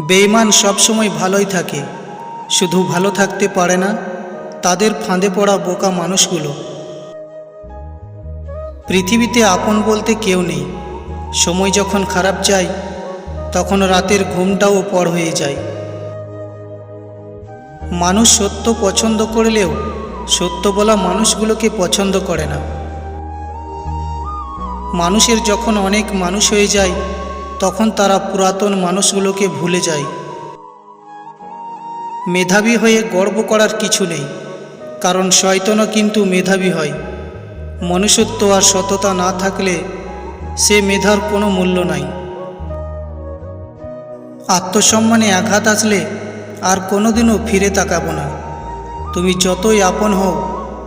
বেইমান সবসময় ভালোই থাকে। শুধু ভালো থাকতে পারে না, তাদের ফাঁদে পড়া বোকা মানুষগুলো। পৃথিবীতে আপন বলতে কেউ নেই। সময় যখন খারাপ যায়, তখন রাতের ঘুমটাও পর হয়ে যায়। মানুষ সত্য পছন্দ করলেও সত্য বলা মানুষগুলোকে পছন্দ করে না। মানুষের যখন অনেক মানুষ হয়ে যায় তখন তারা পুরাতন মানুষগুলোকে ভুলে যায়। মেধাবী হয়ে গর্ব করার কিছু নেই, কারণ শয়তনও কিন্তু মেধাবী হয়। মনুষ্যত্ব আর সততা না থাকলে সে মেধার কোনো মূল্য নাই। আত্মসম্মানে আঘাত আসলে আর কোনোদিনও ফিরে তাকাবো না। তুমি যতই আপন হও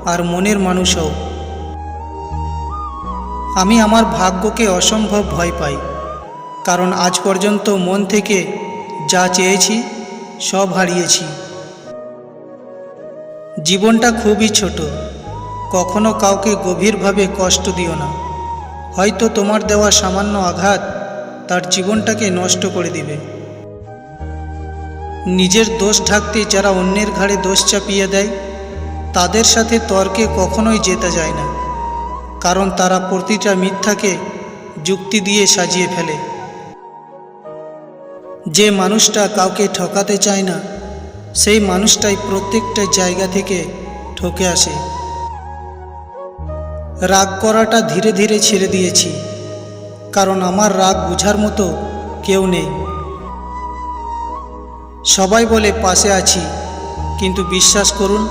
আর মনের মানুষ হও। আমি আমার ভাগ্যকে অসম্ভব ভয় পাই। কারণ আজ পর্যন্ত মন থেকে যা চেয়েছি, সব হারিয়েছি। জীবনটা খুবই ছোট। কখনো কাউকে গভীরভাবে কষ্ট দিও না। হয়তো তোমার দেওয়া সামান্য আঘাত তার জীবনটাকে নষ্ট করে দিবে। নিজের দোষ ঢাকতে যারা অন্যের ঘাড়ে দোষ চাপিয়ে দেয়, তাদের সাথে তর্কে কখনোই যেতে যায় না। কারণ তারা প্রতিটা মিথ্যাকে যুক্তি দিয়ে সাজিয়ে ফেলে। যে মানুষটা কাউকে ঠকাতে চায় না, সেই মানুষটাই প্রত্যেকটা জায়গা থেকে ঠকে আসে। রাগ করাটা ধীরে ধীরে ছেড়ে দিয়েছি, কারণ আমার রাগ বোঝার মতো কেউ নেই। সবাই বলে, পাশে আছি। কিন্তু বিশ্বাস করুন,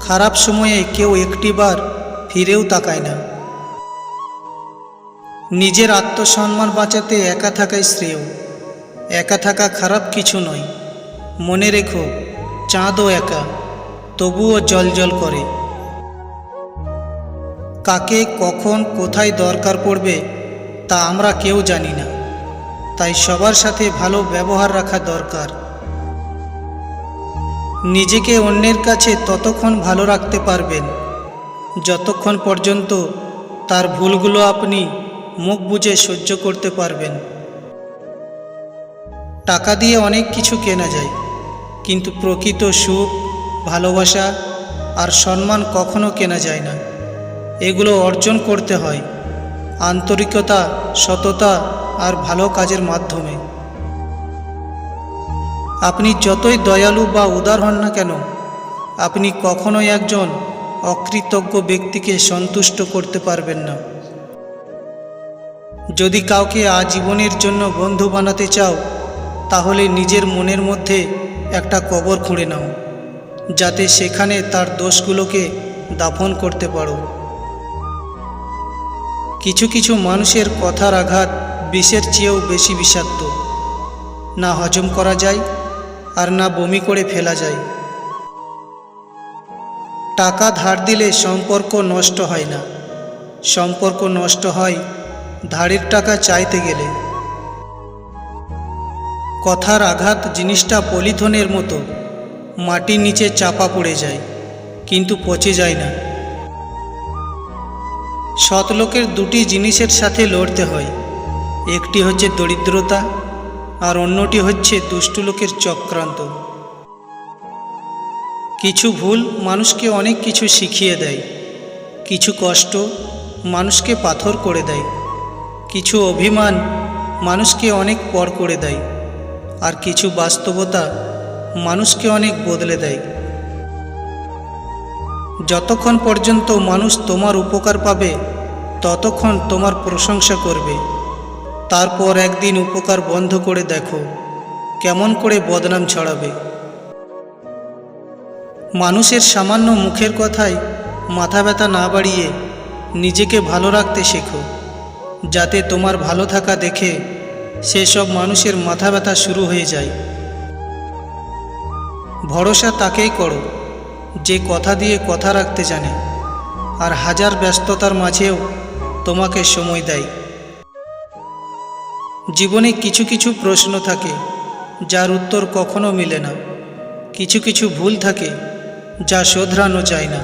খারাপ সময়ে কেউ একটিবার ফিরেও তাকায় না। নিজের আত্মসম্মান বাঁচাতে একা থাকাই শ্রেয়। একা থাকা খারাপ কিছু নয়। মনে রেখো, চাঁদও একা, তবুও জল জল করে। কাকে, কখন, কোথায় দরকার পড়বে, তা আমরা কেউ জানি না। তাই সবার সাথে ভালো ব্যবহার রাখা দরকার। নিজেকে অন্যের কাছে ততক্ষণ ভালো রাখতে পারবেন। যতক্ষণ পর্যন্ত তার ভুলগুলো আপনি মুখ বুঝে সহ্য করতে পারবেন। টাকা দিয়ে অনেক কিছু কেনা যায়। কিন্তু প্রকৃত সুখ, ভালোবাসা আর সম্মান কখনো কেনা যায় না। এগুলো অর্জন করতে হয় আন্তরিকতা, সততা আর ভালো কাজের মাধ্যমে। আপনি যতই দয়ালু বা উদার হন না কেন, আপনি কখনোই একজন অকৃতজ্ঞ ব্যক্তিকে সন্তুষ্ট করতে পারবেন না। যদি কাউকে আজীবনের জন্য বন্ধু বানাতে চাও তাহলে নিজের মনের মধ্যে একটা কবর খুঁড়ে নাও, যাতে সেখানে তার দোষগুলোকে দাফন করতে পারো। কিছু কিছু মানুষের কথার আঘাত বিষের চেয়েও বেশি বিষাক্ত। না হজম করা যায় আর না বমি করে ফেলা যায়। টাকা ধার দিলে সম্পর্ক নষ্ট হয় না। সম্পর্ক নষ্ট হয় ধারের টাকা চাইতে গেলে। কথার আঘাত জিনিসটা পলিথনের মতো। মাটির নিচে চাপা পড়ে যায়, কিন্তু পচে যায় না। সৎ লোকের দুটি জিনিসের সাথে লড়তে হয়, একটি হচ্ছে দরিদ্রতা আর অন্যটি হচ্ছে দুষ্টু লোকের চক্রান্ত। কিছু ভুল মানুষকে অনেক কিছু শিখিয়ে দেয়, কিছু কষ্ট মানুষকে পাথর করে দেয়, কিছু অভিমান মানুষকে অনেক পর করে দেয়। আর কিছু বাস্তবতা মানুষকে অনেক বদলে দেয়। যতক্ষণ পর্যন্ত মানুষ তোমার উপকার পাবে, ততক্ষণ তোমার প্রশংসা করবে। তারপর একদিন উপকার বন্ধ করে দেখো, কেমন করে বদনাম ছড়াবে। মানুষের সামান্য মুখের কথায় মাথা ব্যথা না বাড়িয়ে নিজেকে ভালো রাখতে শেখো, যাতে তোমার ভালো থাকা দেখে সেসব মানুষের মাথা ব্যথা শুরু হয়ে যায়। ভরসা তাকেই করো, যে কথা দিয়ে কথা রাখতে জানে, আর হাজার ব্যস্ততার মাঝেও তোমাকে সময় দেয়। জীবনে কিছু কিছু প্রশ্ন থাকে, যার উত্তর কখনো মিলে না। কিছু কিছু ভুল থাকে, যা শোধরানো যায় না।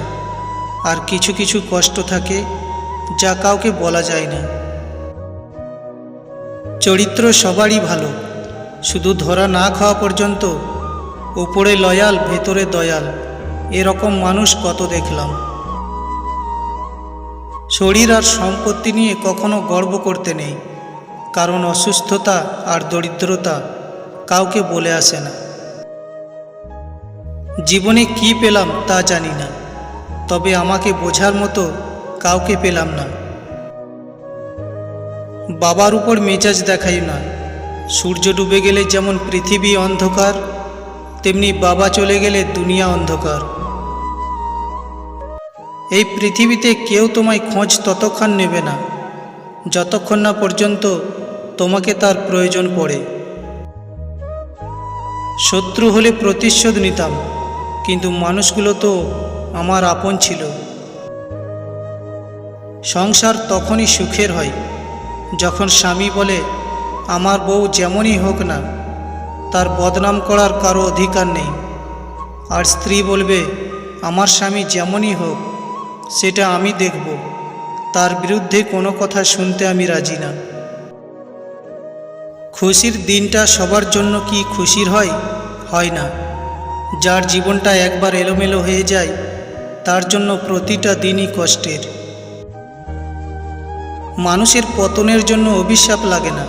আর কিছু কিছু কষ্ট থাকে, যা কাউকে বলা যায় না। চরিত্র সবারই ভালো। শুধু ধরা না খাওয়া পর্যন্ত উপরে লয়াল, ভেতরে দয়াল, এরকম মানুষ কত দেখলাম। শরীর আর সম্পত্তি নিয়ে কখনো গর্ব করতে নেই। কারণ অসুস্থতা আর দরিদ্রতা কাউকে বলে আসে না। জীবনে কি পেলাম তা জানি না। তবে আমাকে বোঝার মতো কাউকে পেলাম না। বাবার উপর মেজাজ দেখাই না সূর্য ডুবে গেলে যেমন পৃথিবী অন্ধকার, তেমনি বাবা চলে গেলে দুনিয়া অন্ধকার। এই পৃথিবীতে কেউ তোমায় খোঁজ ততক্ষণ নেবে না, যতক্ষণ না পর্যন্ত তোমাকে তার প্রয়োজন পড়ে। শত্রু হলে প্রতিশোধ নিতাম, কিন্তু মানুষগুলো তো আমার আপন ছিল। সংসার তখনই সুখের হয়। যখন স্বামী বলে, আমার বউ যেমনই হোক না, তার বদনাম করার কারও অধিকার নেই। আর স্ত্রী বলবে, আমার স্বামী যেমনই হোক, সেটা আমি দেখব। তার বিরুদ্ধে কোনো কথা শুনতে আমি রাজি না। খুশির দিনটা সবার জন্য কি খুশির হয়? হয় না। যার জীবনটা একবার এলোমেলো হয়ে যায়, তার জন্য প্রতিটা দিনই কষ্টের। মানুষের পতনের জন্য অভিশাপ লাগে না।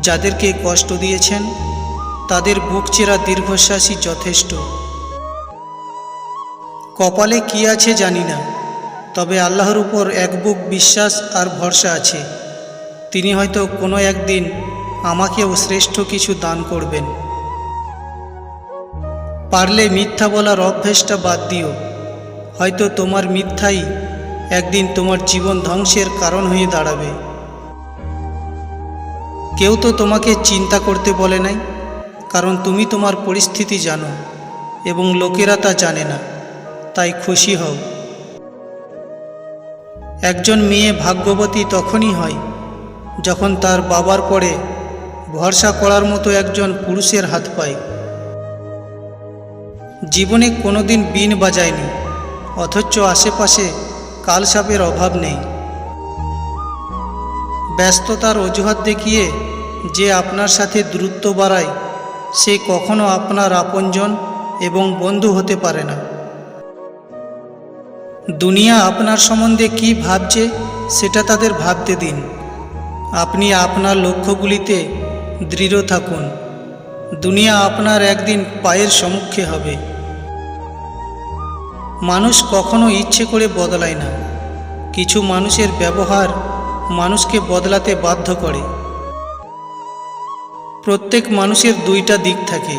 যাদেরকে কষ্ট দিয়েছেন, তাদের বুক চেরা দীর্ঘশ্বাসই যথেষ্ট। কপালে কি আছে জানি না, তবে আল্লাহর উপর এক বুক বিশ্বাস আর ভরসা আছে। তিনি হয়তো কোনো একদিন আমাকেও শ্রেষ্ঠ কিছু দান করবেন। পারলে মিথ্যা বলার অভ্যেসটা বাদ দিও। হয়তো তোমার মিথ্যাই একদিন তোমার জীবন ধ্বংসের কারণ হয়ে দাঁড়াবে। কেউ তো তোমাকে চিন্তা করতে বলে নাই, কারণ তুমি তোমার পরিস্থিতি জানো এবং লোকেরা তা জানে না, তাই খুশি হও। একজন মেয়ে ভাগ্যবতী তখনই হয়, যখন তার বাবার পরে ভরসা করার মতো একজন পুরুষের হাত পায়। জীবনে কোনোদিন বিন বাজায়নি, অথচ আশেপাশে কালসাপের অভাব নেই। ব্যস্ততার অজুহাত দেখিয়ে যে আপনার সাথে দূরত্ব বাড়ায়, সে কখনো আপনার আপনজন এবং বন্ধু হতে পারে না। দুনিয়া আপনার সম্বন্ধে কি ভাবছে, সেটা তাদের ভাবতে দিন। আপনি আপনার লক্ষ্যগুলিতে দৃঢ় থাকুন। দুনিয়া আপনার একদিন পায়ের সম্মুখে হবে। মানুষ কখনো ইচ্ছে করে বদলায় না। কিছু মানুষের ব্যবহার মানুষকে বদলাতে বাধ্য করে। প্রত্যেক মানুষের দুইটা দিক থাকে,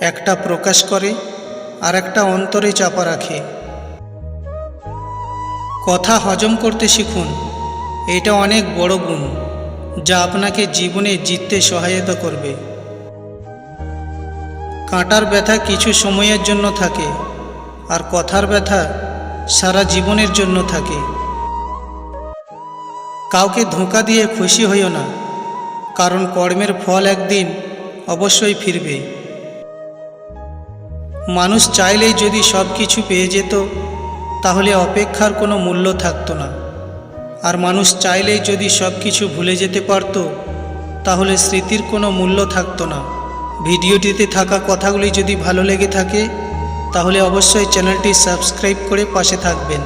একটা প্রকাশ করে আর একটা অন্তরে চাপা রাখে। কথা হজম করতে শিখুন, এটা অনেক বড় গুণ, যা আপনাকে জীবনে জিততে সহায়তা করবে। কাঁটার ব্যথা কিছু সময়ের জন্য থাকে আর কথার ব্যথা সারা জীবনের জন্য থাকে। কাউকে ধোঁকা দিয়ে খুশি হইও না, কারণ কর্মের ফল একদিন অবশ্যই ফিরবে। মানুষ চাইলেই যদি সব কিছু পেয়ে যেত, তাহলে অপেক্ষার কোনো মূল্য থাকতো না। আর মানুষ চাইলেই যদি সব কিছু ভুলে যেতে পারত, তাহলে স্মৃতির কোনো মূল্য থাকতো না। ভিডিওটিতে থাকা কথাগুলি যদি ভালো লেগে থাকে তাহলে অবশ্যই চ্যানেলটি সাবস্ক্রাইব করে পাশে থাকবেন।